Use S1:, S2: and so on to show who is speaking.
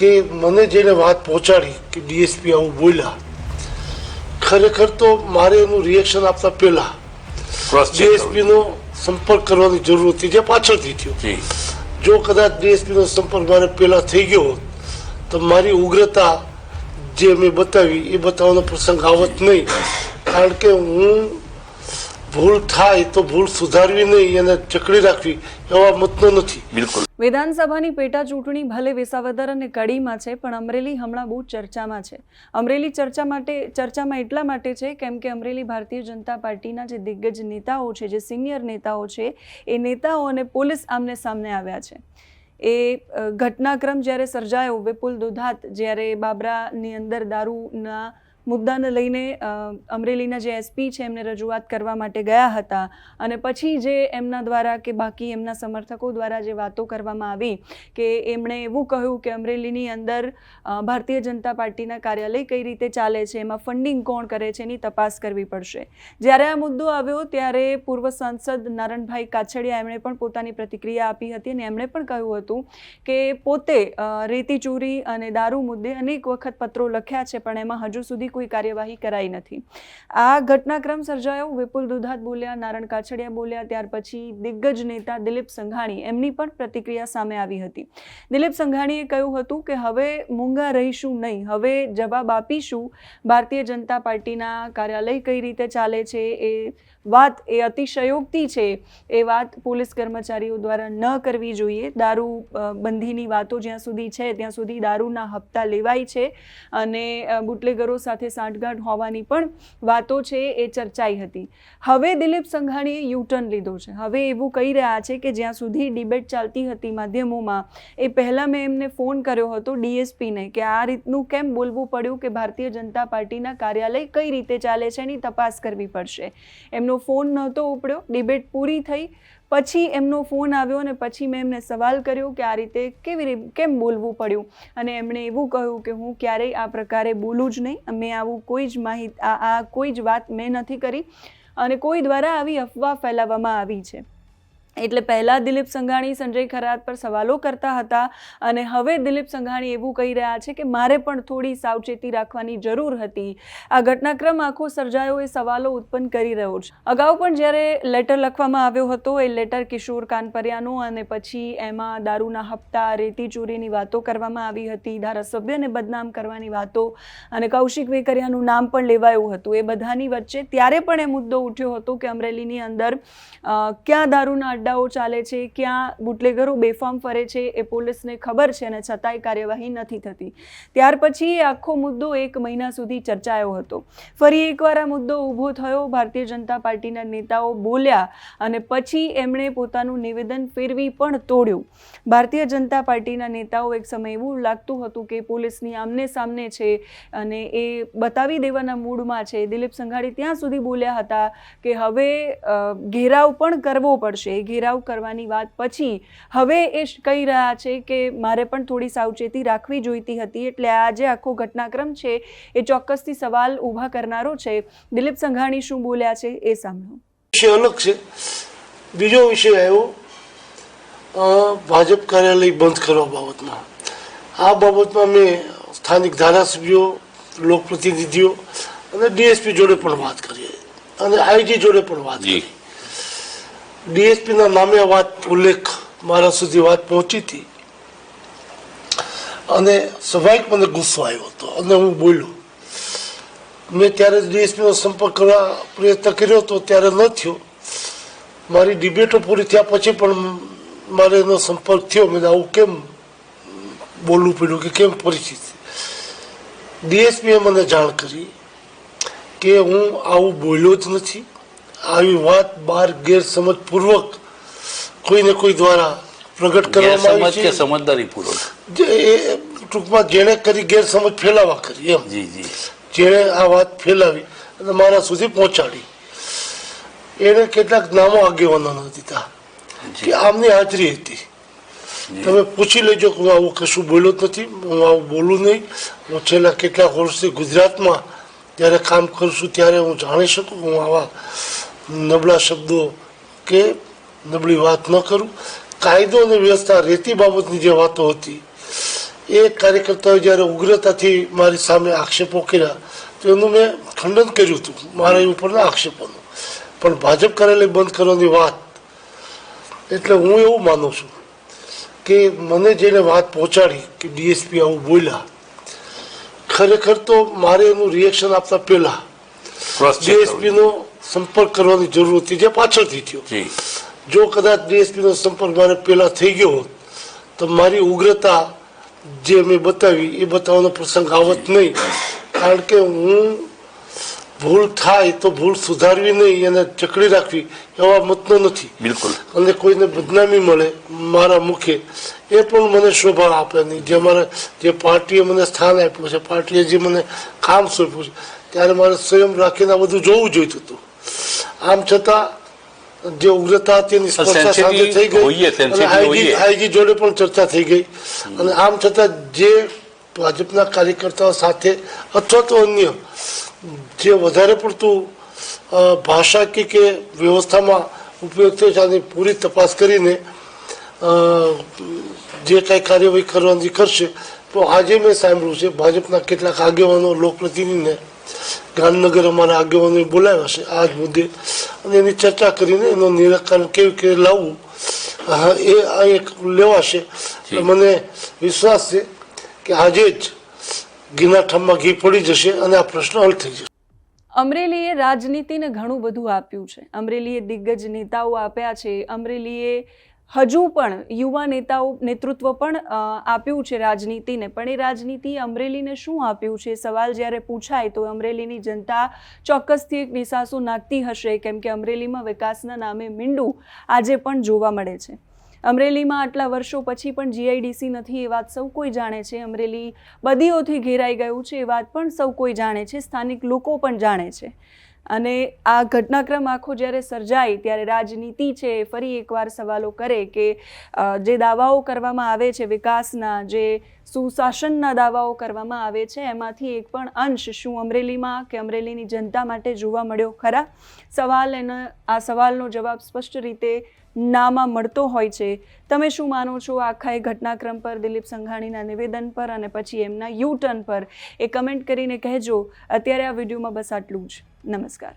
S1: કે મને જેને વાત પહોંચાડી કે ડીએસપી આવું બોલ્યા ખરેખર તો મારે એનું રિએક્શન આપતા પહેલા
S2: ક્રોસ ચેક
S1: ડીએસપી નો સંપર્ક કરવાની જરૂર હતી જે પાછળથી થયો.
S2: જી.
S1: જો કદાચ ડીએસપી નો સંપર્ક મારે પહેલા થઈ ગયો હોત તો મારી ઉગ્રતા જે મેં બતાવી એ બતાવવાનો પ્રસંગ આવત નહીં. કારણ કે હું ભૂલ થાય તો ભૂલ સુધારવી નહીં અને જકડી રાખવી એવા મતનો નથી.
S2: બિલકુલ.
S3: વિધાનસભાની પેટા ચૂંટણી ભલે વિસાવદર અને કડીમાં છે પણ અમરેલી હમણાં બહુ ચર્ચામાં છે. અમરેલી ચર્ચા માટે ચર્ચામાં એટલા માટે છે કેમ કે અમરેલી ભારતીય જનતા પાર્ટીના જે દિગ્ગજ નેતાઓ છે જે સિનિયર નેતાઓ છે એ નેતાઓ અને પોલીસ આમને સામને આવ્યા છે. એ ઘટનાક્રમ જ્યારે સર્જાયો વિપુલ દુધાત જ્યારે બાબરાની અંદર દારૂના મુદ્દાને લઈને અમરેલીના જે એસપી છે, એમને રજૂઆત કરવા માટે ગયા હતા અને પછી જે એમના દ્વારા કે બાકી એમના સમર્થકો દ્વારા જે વાતો કરવામાં આવી કે એમણે એવું કહ્યું કે અમરેલીની અંદર ભારતીય જનતા પાર્ટીના કાર્યાલય કઈ રીતે ચાલે છે, એમાં ફંડિંગ કોણ કરે છે, એની તપાસ કરવી પડશે. જ્યારે આ મુદ્દો આવ્યો ત્યારે પૂર્વ સાંસદ નારણભાઈ કાછડિયા એમણે પણ પોતાની પ્રતિક્રિયા આપી હતી અને એમણે પણ કહ્યું હતું કે પોતે રેતી ચોરી અને દારૂ મુદ્દે અનેક વખત પત્રો લખ્યા છે, પણ એમાં હજુ સુધી કોઈ કાર્યવાહી કરાઈ નથી. આ ઘટનાક્રમ સર્જાયો, વિપુલ દુધાત બોલ્યા, નારણ કાછડિયા બોલ્યા, ત્યાર પછી દિગ્ગજ નેતા દિલીપ સંઘાણી એમની પણ પ્રતિક્રિયા સામે આવી હતી. દિલીપ સંઘાણીએ કહ્યું હતું કે, હવે મૂંગા રહીશું નહીં. હવે જવાબ આપીશું. ભારતીય જનતા પાર્ટીના કાર્યાલય કઈ રીતે ચાલે છે એ વાત એ અતિશયોક્તિ છે. એ વાત પોલીસ કર્મચારીઓ દ્વારા ન કરવી જોઈએ. દારૂ બંધીની વાતો જ્યાં સુધી છે, ત્યાં સુધી દારૂના હપ્તા લેવાય છે અને બુટલેગરો સાથે સાંઠગાંઠ હોવાની પણ વાતો છે એ ચર્ચાઈ હતી. હવે દિલીપ સંઘાણીએ યુટર્ન લીધો છે. હવે એવું કહી રહ્યા છે કે જ્યાં સુધી ડિબેટ ચાલતી હતી માધ્યમોમાં, એ પહેલાં મેં એમને ફોન કર્યો હતો ડીએસપીને કે આ રીતનું કેમ બોલવું પડ્યું કે ભારતીય જનતા પાર્ટીના કાર્યાલય કઈ રીતે ચાલે છે એની તપાસ કરવી પડશે. એમનો ફોન નહોતો ઉપડ્યો. ડિબેટ પૂરી થઈ. પછી એમનો ફોન આવ્યો અને પછી મેં એમને સવાલ કર્યો કે આ રીતે કેવી રીતે, કેમ બોલવું પડ્યું? અને એમણે એવું કહ્યું કે હું ક્યારેય આ પ્રકારે બોલું જ નહીં. મેં આવું કોઈ જ માહિતી આ કોઈ જ વાત મેં નથી કરી. અને કોઈ દ્વારા આવી અફવા ફેલાવવામાં આવી છે. એટલે પહેલાં દિલીપ સંઘાણી, સંજય ખરાત પર સવાલો કરતા હતા અને હવે દિલીપ સંઘાણી એવું કહી રહ્યા છે કે મારે પણ થોડી સાવચેતી રાખવાની જરૂર હતી. આ ઘટનાક્રમ આખો સર્જાયો એ સવાલો ઉત્પન્ન કરી રહ્યો છે. અગાઉ પણ જ્યારે લેટર લખવામાં આવ્યો હતો એ લેટર કિશોર કાનપરિયાનો અને પછી એમાં દારૂના હપ્તા, રેતી ચોરીની વાતો કરવામાં આવી હતી ધારાસભ્યને બદનામ કરવાની વાતો અને કૌશિક વેકરિયાનું નામ પણ લેવાયું હતું. એ બધાની વચ્ચે ત્યારે પણ એ મુદ્દો ઉઠ્યો હતો કે અમરેલીની અંદર ક્યાં દારૂના અડ્ડાઓ ચાલે છે, ક્યાં બુટલેગરો બેફામ ફરે છે એ પોલીસને ખબર છે અને છતાંય કાર્યવાહી નથી થતી. ત્યાર પછી આખો મુદ્દો એક મહિના સુધી ચર્ચાયો હતો. ફરી એકવાર આ મુદ્દો ઊભો થયો, ભારતીય જનતા પાર્ટીના નેતાઓ બોલ્યા અને પછી એમણે પોતાનું નિવેદન ફેરવી પણ તોડ્યું. ભારતીય જનતા પાર્ટીના નેતાઓ એક સમય એવું લાગતું હતું કે પોલીસની આમને સામને છે અને એ બતાવી દેવાના મૂડમાં છે. દિલીપ સંઘાણી ત્યાં સુધી બોલ્યા હતા કે હવે ઘેરાવ પણ કરવો પડશે. ઘેરાવ કરવાની વાત પછી હવે એ કહી રહ્યા છે કે મારે પણ થોડી સાવચેતી રાખવી જોઈતી હતી એટલે આ જે આખો ઘટનાક્રમ છે એ ચોક્કસથી સવાલ ઊભા કરનારો છે. દિલીપ સંઘાણી શું બોલ્યા છે એ સાંભળો.
S1: વિષય અલગ છે. બીજો વિષય આવ્યો ભાજપ કાર્યાલય બંધ કરવા બાબતમાં. આ બાબતમાં મેં સ્થાનિક ધારાસભ્યો લોકપ્રતિનિધિઓ અને ડીએસપી જોડે પણ વાત કરી અને આઈજી જોડે પણ વાત કરી ડીએસપીના નામે વાત ઉલ્લેખ મારા સુધી વાત પહોંચી હતી. અને સ્વાભાવિક મને ગુસ્સો આવ્યો હતો અને હું બોલ્યો, મેં ત્યારે ડીએસપીનો સંપર્ક કરવા પ્રયત્ન કર્યો હતો, ત્યારે ન થયો. મારી ડિબેટો પૂરી થયા પછી પણ મારે એનો સંપર્ક થયો. મેં આવું કેમ બોલવું પડ્યું કે કેમ પરિસ્થિતિ ડીએસપીએ મને જાણ કરી કે હું આવું બોલ્યો જ નથી. આવી વાત બહાર ગેરસમજ પૂર્વક કોઈને કોઈ દ્વારા પ્રગટ કરવામાં આવી છે.
S2: સમજદારી પૂર્વક
S1: જે એ ટૂંકમાં જેણે કરી ગેરસમજ ફેલાવા કરી એમ.
S2: જી જી.
S1: જેણે આ વાત ફેલાવી અને મારા સુધી પહોંચાડી. એણે કેટલાક નામો આગેવાનો દીધા કે આમની હાજરી હતી. તમે પૂછી લેજો કે હું આવું કશું બોલ્યો જ નથી હું આવું બોલું નહીં. હું છેલ્લા કેટલાક વર્ષથી ગુજરાતમાં જ્યારે કામ કરું છું ત્યારે હું જાણી શકું હું આવા નબળા શબ્દો કે નબળી વાત ન કરું. કાયદો અને વ્યવસ્થા રેતી બાબતની જે વાતો હતી, એ કાર્યકર્તાઓ જ્યારે ઉગ્રતાથી મારી સામે આક્ષેપો કર્યા, તો એનું મેં ખંડન કર્યું હતું, મારા ઉપરના આક્ષેપોનું. પણ ભાજપ કાર્યાલય બંધ કરવાની વાત, એટલે હું એવું માનું છું કે મને જેને વાત પહોંચાડી કે ડીએસપી આવું બોલ્યા, ખરેખર તો મારે એનું રિએક્શન આપતા પહેલા
S2: ક્રોસ ચેક
S1: ડીએસપી નો સંપર્ક કરવાની જરૂર હતી જે પાછળથી થયો.
S2: જો.
S1: કદાચ ડીએસપીનો સંપર્ક મારે પહેલાં થઈ ગયો હોત તો મારી ઉગ્રતા જે મેં બતાવી એ બતાવવાનો પ્રસંગ આવત નહીં. કારણ કે હું ભૂલ થાય તો ભૂલ સુધારવી નહીં એને ચકડી રાખવી એવા મતનો નથી.
S2: બિલકુલ.
S1: અને કોઈને બદનામી મળે મારા મુખે એ પણ મને શોભા આપે નહીં. જે મારે જે પાર્ટીએ મને સ્થાન આપ્યું છે પાર્ટીએ જે મને કામ સોંપ્યું છે ત્યારે મારે સ્વયં રાખીને આ બધું જોવું જોઈતું હતું આમ છતાં જે ઉગ્રતા હતી એની સ્પર્શા સાથે થઈ ગઈ અને આઈજી આઈજી જોડે પણ ચર્ચા થઈ ગઈ. અને આમ છતાં જે ભાજપના કાર્યકર્તાઓ સાથે અથવા તો અન્ય જે વધારે પડતું ભાષા ભાષાકીય કે વ્યવસ્થામાં ઉપયોગ થયો છે આની પૂરી તપાસ કરીને જે કાંઈ કાર્યવાહી કરવાની કરશે તો આજે મેં સાંભળ્યું છે ભાજપના કેટલાક આગેવાનો લોકપ્રતિનિધિને ગાંધીનગર અમારા બોલાવ્યા છે આ જ મુદ્દે અને એની ચર્ચા કરીને એનું નિરાકરણ કેવી રીતે લાવવું હા, એ આ એક લેવાશે મને વિશ્વાસ છે કે આજે જ ઘીના ઠામમાં ઘી પડી જશે અને આ પ્રશ્ન હલ થઈ જશે
S3: અમરેલીએ રાજનીતિને ઘણું બધું આપ્યું છે. અમરેલીએ દિગ્ગજ નેતાઓ આપ્યા છે. અમરેલીએ હજુ પણ યુવા નેતાઓ નેતૃત્વ પણ આપ્યું છે રાજનીતિને. પણ એ રાજનીતિ અમરેલીને શું આપ્યું છે? સવાલ જ્યારે પૂછાય તો અમરેલીની જનતા ચોક્કસથી એક નિસાસો નાખતી હશે, કેમ કે અમરેલીમાં વિકાસના નામે મીંડું આજે પણ જોવા મળે છે. અમરેલીમાં આટલા વર્ષો પછી પણ જીઆઈડીસી નથી, એ વાત સૌ કોઈ જાણે છે. અમરેલી બદીઓથી ઘેરાઈ ગયું છે, એ વાત પણ સૌ કોઈ જાણે છે. સ્થાનિક લોકો પણ જાણે છે. અને આ ઘટનાક્રમ આખો જ્યારે સર્જાય ત્યારે રાજનીતિ છે ફરી એકવાર સવાલો કરે કે જે દાવાઓ કરવામાં આવે છે વિકાસના, જે સુશાસનના દાવાઓ કરવામાં આવે છે, એમાંથી એક પણ અંશ શું અમરેલીમાં કે અમરેલીની જનતા માટે જોવા મળ્યો ખરા? સવાલ એના, આ સવાલનો જવાબ સ્પષ્ટ રીતે નામાં મળતો હોય છે. તમે શું માનો છો આખા એ ઘટનાક્રમ પર, દિલીપ સંઘાણીના નિવેદન પર અને પછી એમના યુ ટર્ન પર? એ કમેન્ટ કરીને કહેજો. અત્યારે આ વિડીયોમાં બસ આટલું જ. નમસ્કાર.